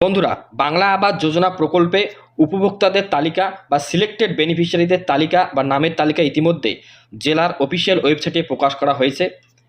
বন্ধুরা, বাংলা আবাস যোজনা প্রকল্পে উপভোক্তাদের তালিকা বা সিলেক্টেড বেনিফিশিয়ারিদের তালিকা বা নামের তালিকা ইতিমধ্যে জেলার অফিসিয়াল ওয়েবসাইটে প্রকাশ করা হয়েছে।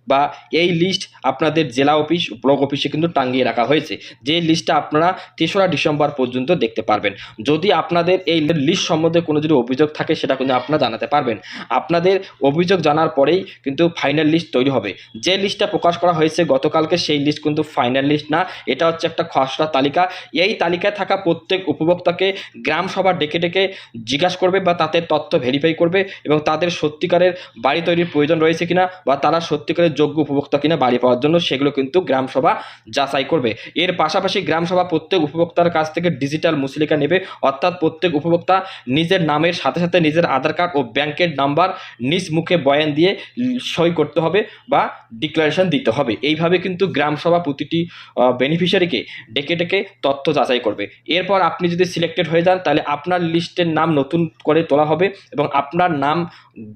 বা এই লিস্ট আপনাদের জেলা অফিস ব্লক অফিসে কিন্তু টাঙ্গিয়ে রাখা হয়েছে। যে লিস্টটা আপনারা তেসরা ডিসেম্বর পর্যন্ত দেখতে পারবেন। যদি আপনাদের এই লিস্ট সম্বন্ধে কোনো যদি অভিযোগ থাকে, সেটা কিন্তু আপনারা জানাতে পারবেন। আপনাদের অভিযোগ জানার পরেই কিন্তু ফাইনাল লিস্ট তৈরি হবে। যে লিস্টটা প্রকাশ করা হয়েছে গতকালকে, সেই লিস্ট কিন্তু ফাইনাল লিস্ট না। এটা হচ্ছে একটা খসড়া তালিকা। এই তালিকায় থাকা প্রত্যেক উপভোক্তাকে গ্রাম সভা ডেকে ডেকে জিজ্ঞাসা করবে বা তাদের তথ্য ভেরিফাই করবে এবং তাদের সত্যিকারের বাড়ি তৈরির প্রয়োজন রয়েছে কিনা বা তারা সত্যিকারের যোগ্য উপভোক্তা কিনা বাড়ি পাওয়ার জন্য সেগুলো কিন্তু গ্রাম সভা যাচাই করবে। এর পাশাপাশি গ্রাম সভা প্রত্যেক উপভোক্তার কাছ থেকে ডিজিটাল মুসলিকা নেবে। অর্থাৎ প্রত্যেক উপভোক্তা নিজের নামের সাথে সাথে নিজের আধার কার্ড ও ব্যাংকের নাম্বার নিজ মুখে বয়ান দিয়ে সই করতে হবে বা ডিক্লারেশন দিতে হবে। এইভাবে কিন্তু গ্রাম সভা প্রতিটি বেনিফিশিয়ারিকে ডেকে ডেকে তথ্য যাচাই করবে। এরপর আপনি যদি সিলেক্টেড হয়ে যান, তাহলে আপনার লিস্টের নাম নতুন করে তোলা হবে এবং আপনার নাম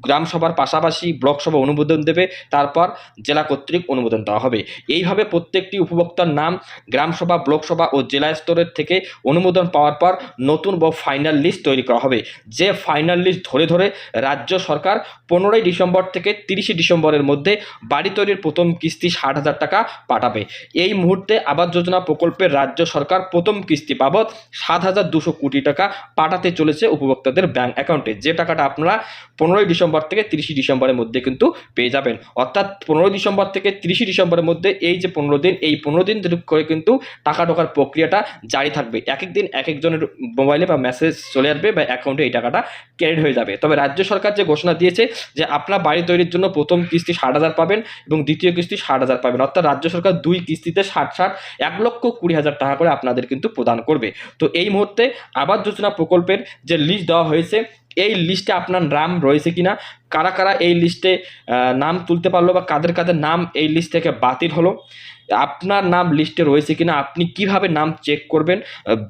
গ্রাম সভার পাশাপাশি ব্লক সভা অনুমোদন দেবে। তারপর জেলা কর্তৃক অনুমোদন দেওয়া হবে। এইভাবে প্রত্যেকটি উপভোক্তার নাম গ্রাম সভা ব্লক সভা ও জেলা স্তরের থেকে অনুমোদন পাওয়ার পর নতুন বা ফাইনাল লিস্ট তৈরি করা হবে। যে ফাইনাল লিস্ট ধরে ধরে রাজ্য সরকার পনেরোই ডিসেম্বর থেকে তিরিশে ডিসেম্বরের মধ্যে বাড়ি তৈরির প্রথম কিস্তি ষাট হাজার টাকা পাঠাবে। এই মুহূর্তে আবাস যোজনা প্রকল্পের রাজ্য সরকার প্রথম কিস্তি বাবদ সাত হাজার দুশো কোটি টাকা পাঠাতে চলেছে উপভোক্তাদের ব্যাংক অ্যাকাউন্টে যে টাকাটা আপনারা পনেরোই ডিসেম্বর থেকে তিরিশে ডিসেম্বরের মধ্যে কিন্তু পেয়ে যাবেন। অর্থাৎ পনেরোই ডিসেম্বর থেকে তিরিশে ডিসেম্বরের মধ্যে এই যে পনেরো দিন, এই পনেরো দিন করে কিন্তু টাকা ঢোকার প্রক্রিয়াটা জারি থাকবে। এক এক দিন এক একজনের মোবাইলে বা মেসেজ চলে আসবে বা অ্যাকাউন্টে এই টাকাটা ক্রেডিট হয়ে যাবে। তবে রাজ্য সরকার যে ঘোষণা দিয়েছে যে আপনার বাড়ি তৈরির জন্য প্রথম কিস্তি ষাট হাজার পাবেন এবং দ্বিতীয় কিস্তি ষাট হাজার পাবেন। অর্থাৎ রাজ্য সরকার দুই কিস্তিতে ষাট ষাট, এক লক্ষ কুড়ি হাজার টাকা করে আপনাদের কিন্তু প্রদান করবে। তো এই মুহূর্তে আবাস যোজনা প্রকল্পের যে লিস্ট দেওয়া হয়েছে এই লিস্টে আপনার নাম রয়েছে কিনা, কারা কারা এই লিস্টে নাম তুলতে পারল বা কাদের কাদের নাম এই লিস্ট থেকে বাতিল হলো আপনার নাম লিস্টে রয়েছে কিনা, আপনি কীভাবে নাম চেক করবেন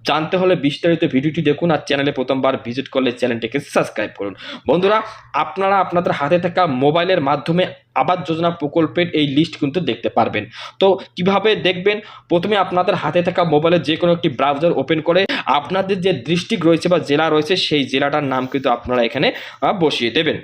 জানতে হলে বিস্তারিত ভিডিওটি দেখুন আর চ্যানেলে প্রথমবার ভিজিট করলে চ্যানেলটিকে সাবস্ক্রাইব করুন। বন্ধুরা, আপনারা আপনাদের হাতে থাকা মোবাইলের মাধ্যমে আবাস যোজনা প্রকল্পের এই লিস্ট কিন্তু দেখতে পারবেন। তো কীভাবে দেখবেন? প্রথমে আপনাদের হাতে থাকা মোবাইলে যে কোনো একটি ব্রাউজার ওপেন করে আপনাদের যে ডিস্ট্রিক্ট রয়েছে বা জেলা রয়েছে, সেই জেলাটার নাম কিন্তু আপনারা এখানে বসিয়ে দেবেন।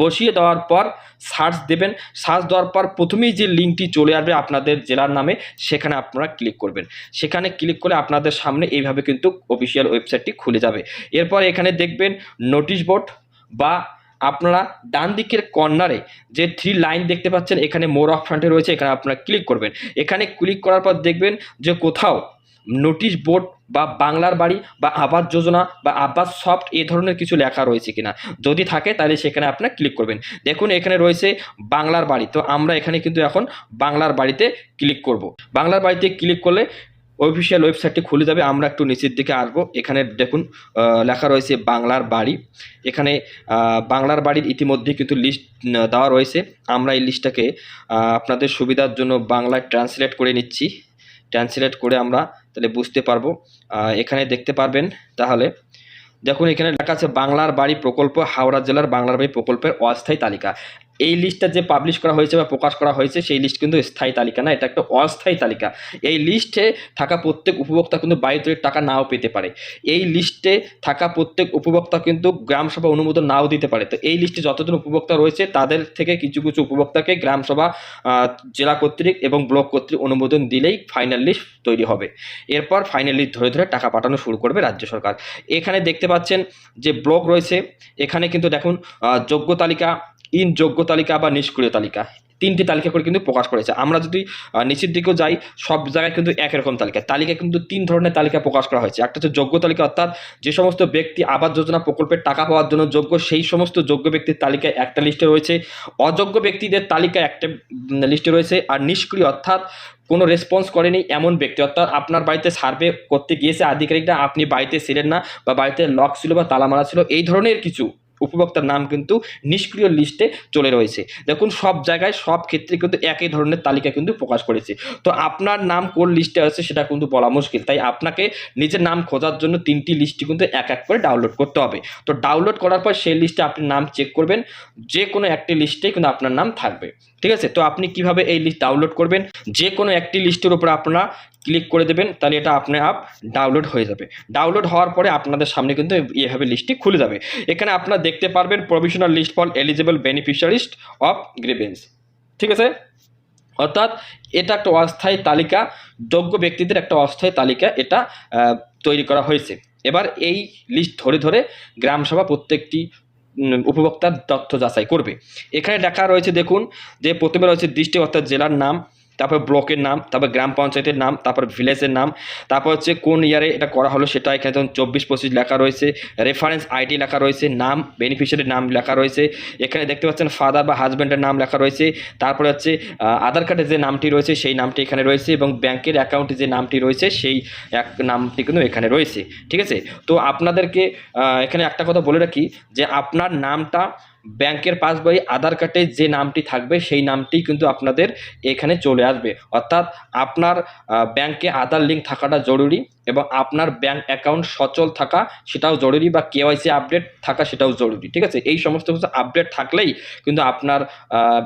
বসিয়ে দেওয়ার পর সার্চ দেবেন। সার্চ দেওয়ার পর প্রথমেই যে লিঙ্কটি চলে আসবে আপনাদের জেলার নামে, সেখানে আপনারা ক্লিক করবেন। সেখানে ক্লিক করে আপনাদের সামনে এইভাবে কিন্তু অফিসিয়াল ওয়েবসাইটটি খুলে যাবে। এরপর এখানে দেখবেন নোটিশ বোর্ড বা আপনারা ডান দিকের কর্নারে যে থ্রি লাইন দেখতে পাচ্ছেন, এখানে মোর অফ ফ্রন্টে রয়েছে, এখানে আপনারা ক্লিক করবেন। এখানে ক্লিক করার পর দেখবেন যে কোথাও নোটিশ বোর্ড বা বাংলার বাড়ি বা আবাস যোজনা বা আবাস সফট এই ধরনের কিছু লেখা রয়েছে কিনা। যদি থাকে তাহলে সেখানে আপনার ক্লিক করবেন। দেখুন এখানে রয়েছে বাংলার বাড়ি। তো আমরা এখানে কিন্তু এখন বাংলার বাড়িতে ক্লিক করব। বাংলার বাড়িতে ক্লিক করলে অফিসিয়াল ওয়েবসাইটটি খুলে যাবে। আমরা একটু নিচের দিকে আসব। এখানে দেখুন লেখা রয়েছে বাংলার বাড়ি। এখানে বাংলার বাড়ির ইতিমধ্যে কিন্তু লিস্ট দেওয়া রয়েছে। আমরা এই লিস্টটাকে আপনাদের সুবিধার জন্য বাংলায় ট্রান্সলেট করে নিচ্ছি। ট্রান্সলেট করে আমরা তাহলে বুঝতে পারব। এখানে দেখতে পারবেন তাহলে। দেখুন, এখানে লেখা আছে বাংলার বাড়ি প্রকল্প, হাওড়া জেলার বাংলার বাড়ি প্রকল্পের অস্থায়ী তালিকা। এই লিস্টটা যে পাবলিশ করা হয়েছে বা প্রকাশ করা হয়েছে, সেই লিস্ট কিন্তু স্থায়ী তালিকা না, এটা একটা অস্থায়ী তালিকা। এই লিস্টে থাকা প্রত্যেক উপভোক্তা কিন্তু বাড়ি তৈরির টাকা নাও পেতে পারে। এই লিস্টে থাকা প্রত্যেক উপভোক্তা কিন্তু গ্রামসভা অনুমোদন নাও দিতে পারে। তো এই লিস্টে যতজন উপভোক্তা রয়েছে, তাদের থেকে কিছু কিছু উপভোক্তাকে গ্রামসভা জেলা কর্তৃক এবং ব্লক কর্তৃক অনুমোদন দিলেই ফাইনাল লিস্ট তৈরি হবে। এরপর ফাইনাল লিস্ট ধরে ধরে টাকা পাঠানো শুরু করবে রাজ্য সরকার। এখানে দেখতে পাচ্ছেন যে ব্লক রয়েছে। এখানে কিন্তু দেখুন যোগ্য তালিকা ইন যোগ্য তালিকা বা নিষ্ক্রিয় তালিকা। তিনটি তালিকা করে কিন্তু প্রকাশ করেছে। আমরা যদি নিচের দিকেও যাই, সব জায়গায় কিন্তু একই রকম তালিকা। তালিকা কিন্তু তিন ধরনের তালিকা প্রকাশ করা হয়েছে। একটা হচ্ছে যোগ্য তালিকা, অর্থাৎ যে সমস্ত ব্যক্তি আবাস যোজনা প্রকল্পের টাকা পাওয়ার জন্য যোগ্য, সেই সমস্ত যোগ্য ব্যক্তির তালিকায় একটা লিস্টে রয়েছে। অযোগ্য ব্যক্তিদের তালিকা একটা লিস্টে রয়েছে। আর নিষ্ক্রিয়, অর্থাৎ কোনো রেসপন্স করেনি এমন ব্যক্তি। অর্থাৎ আপনার বাড়িতে সার্ভে করতে গিয়েছে আধিকারিকরা, আপনি বাড়িতে ছিলেন না বা বাড়িতে লক ছিল বা তালা মারা ছিল, এই ধরনের কিছু। উপভোক্তার নাম কিন্তু নিষ্ক্রিয় লিস্টে চলে রয়েছে। দেখুন, সব জায়গায়, সব ক্ষেত্রে কিন্তু একই ধরনের তালিকা কিন্তু প্রকাশ করেছে। তো আপনার নাম কোন লিস্টে আছে সেটা কিন্তু বলা মুশকিল। তাই আপনাকে নিজের নাম খোঁজার জন্য তিনটি লিস্টটি কিন্তু এক এক করে ডাউনলোড করতে হবে। তো ডাউনলোড করার পর সেই লিস্টে আপনি নাম চেক করবেন। যে কোনো একটি লিস্টেই কিন্তু আপনার নাম থাকবে। ঠিক আছে? তো আপনি কীভাবে এই লিস্ট ডাউনলোড করবেন? যে কোনো একটি লিস্টের উপর আপনারা ক্লিক করে দেবেন, তাহলে এটা আপনার আপ ডাউনলোড হয়ে যাবে। ডাউনলোড হওয়ার পরে আপনাদের সামনে কিন্তু এভাবে লিস্টটি খুলে যাবে। এখানে আপনারা দেখতে পারবেন provisional list for eligible beneficiaries of grievance ঠিক আছে? অর্থাৎ এটা একটা অস্থায়ী তালিকা, যোগ্য ব্যক্তিদের একটা অস্থায়ী তালিকা এটা তৈরি করা হয়েছে। এবার এই লিস্ট ধরে ধরে গ্রামসভা প্রত্যেকটি উপভোক্তার তথ্য যাচাই করবে। এখানে লেখা রয়েছে, দেখুন, যে প্রথমে রয়েছে দৃষ্টি, অর্থাৎ জেলার নাম তারপর ব্লকের নাম, তারপর গ্রাম পঞ্চায়েতের নাম, তারপর ভিলেজের নাম, তারপর হচ্ছে কোন ইয়ারে এটা করা হলো সেটা এখানে যেমন চব্বিশ পঁচিশ লেখা রয়েছে রেফারেন্স আইডি লেখা রয়েছে, নাম বেনিফিশিয়ারির নাম লেখা রয়েছে, এখানে দেখতে পাচ্ছেন ফাদার বা হাজব্যান্ডের নাম লেখা রয়েছে, তারপরে হচ্ছে আধার কার্ডে যে নামটি রয়েছে সেই নামটি এখানে রয়েছে এবং ব্যাংকের অ্যাকাউন্টে যে নামটি রয়েছে সেই এক নামটি কিন্তু এখানে রয়েছে, ঠিক আছে? তো আপনাদেরকে এখানে একটা কথা বলে রাখি যে আপনার নামটা ব্যাংকের পাসবই, আধার কার্ডে যে নামটি থাকবে, সেই নামটি কিন্তু আপনাদের এখানে চলে আসবে। অর্থাৎ আপনার ব্যাংকে আধার লিঙ্ক থাকাটা জরুরি এবং আপনার ব্যাংক অ্যাকাউন্ট সচল থাকা সেটাও জরুরি বা কেওয়াইসি আপডেট থাকা সেটাও জরুরি, ঠিক আছে? এই সমস্ত কিছু আপডেট থাকলেই কিন্তু আপনার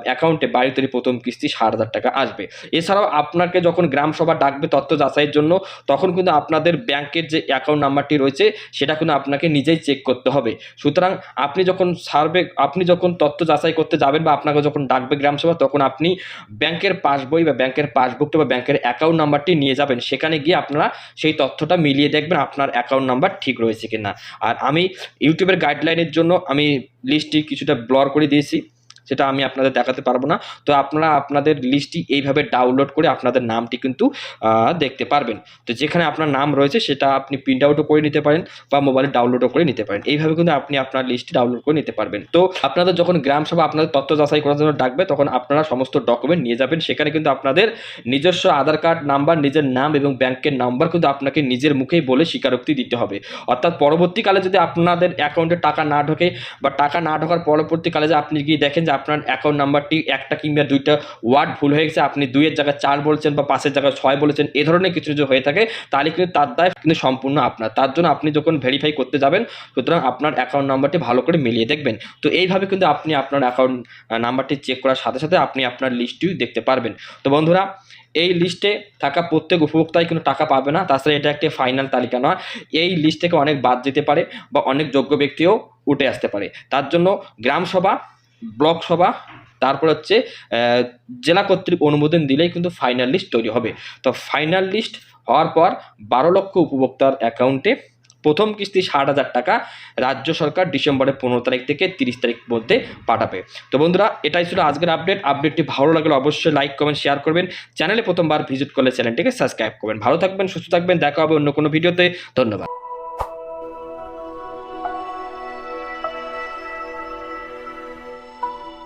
অ্যাকাউন্টে বাড়ি তৈরি প্রথম কিস্তি ষাট হাজার টাকা আসবে। এছাড়াও আপনাকে যখন গ্রাম সভা ডাকবে তথ্য যাচাইয়ের জন্য, তখন কিন্তু আপনাদের ব্যাংকের যে অ্যাকাউন্ট নাম্বারটি রয়েছে, সেটা কিন্তু আপনাকে নিজেই চেক করতে হবে। সুতরাং আপনি যখন সার্ভে আপনি যখন তথ্য যাচাই করতে যাবেন বা আপনাকে যখন ডাকবে গ্রাম সভা, তখন আপনি ব্যাংকের পাসবই বা ব্যাংকের পাসবুকটা বা ব্যাংকের অ্যাকাউন্ট নাম্বারটি নিয়ে যাবেন। সেখানে গিয়ে আপনারা সেই তথ্যটা মিলিয়ে দেখবেন আপনার অ্যাকাউন্ট নাম্বার ঠিক রয়েছে কিনা। আর আমি ইউটিউবের গাইডলাইনের জন্য আমি লিস্টটি কিছুটা ব্লর করে দিয়েছি। সেটা আমি আপনাদের দেখাতে পারব না। তো আপনারা আপনাদের লিস্টটি এইভাবে ডাউনলোড করে আপনাদের নামটি কিন্তু দেখতে পারবেন। তো যেখানে আপনার নাম রয়েছে সেটা আপনি প্রিন্ট আউটও করে নিতে পারেন বা মোবাইলে ডাউনলোডও করে নিতে পারেন। এইভাবে কিন্তু আপনি আপনার লিস্টটি ডাউনলোড করে নিতে পারবেন। তো আপনাদের যখন গ্রাম সভা আপনাদের তথ্য যাচাই করার জন্য ডাকবে, তখন আপনারা সমস্ত ডকুমেন্ট নিয়ে যাবেন। সেখানে কিন্তু আপনাদের নিজস্ব আধার কার্ড নাম্বার নিজের নাম এবং ব্যাংকের নাম্বার কিন্তু আপনাকে নিজের মুখেই বলে স্বীকারোক্তি দিতে হবে। অর্থাৎ পরবর্তীকালে যদি আপনাদের অ্যাকাউন্টে টাকা না ঢোকে বা টাকা না ঢোকার পরবর্তীকালে যে আপনি গিয়ে দেখেন যে আপনার অ্যাকাউন্ট নাম্বারটি একটা কিংবা দুইটা ওয়ার্ড ভুল হয়ে গেছে, আপনি দুইয়ের জায়গায় চার বলছেন বা পাঁচের জায়গায় ছয় বলেছেন, এ ধরনের কিছু যদি হয়ে থাকে, তাহলে কিন্তু তার দায় কিন্তু সম্পূর্ণ আপনার। তার জন্য আপনি যখন ভেরিফাই করতে যাবেন, সুতরাং আপনার অ্যাকাউন্ট নাম্বারটি ভালো করে মিলিয়ে দেখবেন। তো এইভাবে কিন্তু আপনি আপনার অ্যাকাউন্ট নাম্বারটি চেক করার সাথে সাথে আপনি আপনার লিস্টটিও দেখতে পারবেন। তো বন্ধুরা, এই লিস্টে থাকা প্রত্যেক উপভোক্তাই কিন্তু টাকা পাবে না, তাছাড়া এটা একটি ফাইনাল তালিকা নয়। এই লিস্ট থেকে অনেক বাদ যেতে পারে বা অনেক যোগ্য ব্যক্তিও উঠে আসতে পারে। তার জন্য গ্রাম সভা ব্লক সভা, তারপর হচ্ছে জেলা কর্তৃক অনুমোদন দিলেই কিন্তু ফাইনাল লিস্ট তৈরি হবে। তো ফাইনাল লিস্ট হওয়ার পর বারো লক্ষ উপভোক্তার অ্যাকাউন্টে প্রথম কিস্তি ষাট হাজার টাকা রাজ্য সরকার ডিসেম্বরের পনেরো তারিখ থেকে তিরিশ তারিখ মধ্যে পাঠাবে। তো বন্ধুরা, এটাই ছিল আজকের আপডেট আপডেটটি ভালো লাগলে অবশ্যই লাইক কমেন্ট শেয়ার করবেন। চ্যানেলে প্রথমবার ভিজিট করলে চ্যানেলটিকে সাবস্ক্রাইব করবেন। ভালো থাকবেন, সুস্থ থাকবেন। দেখা হবে অন্য কোনো ভিডিওতে ধন্যবাদ।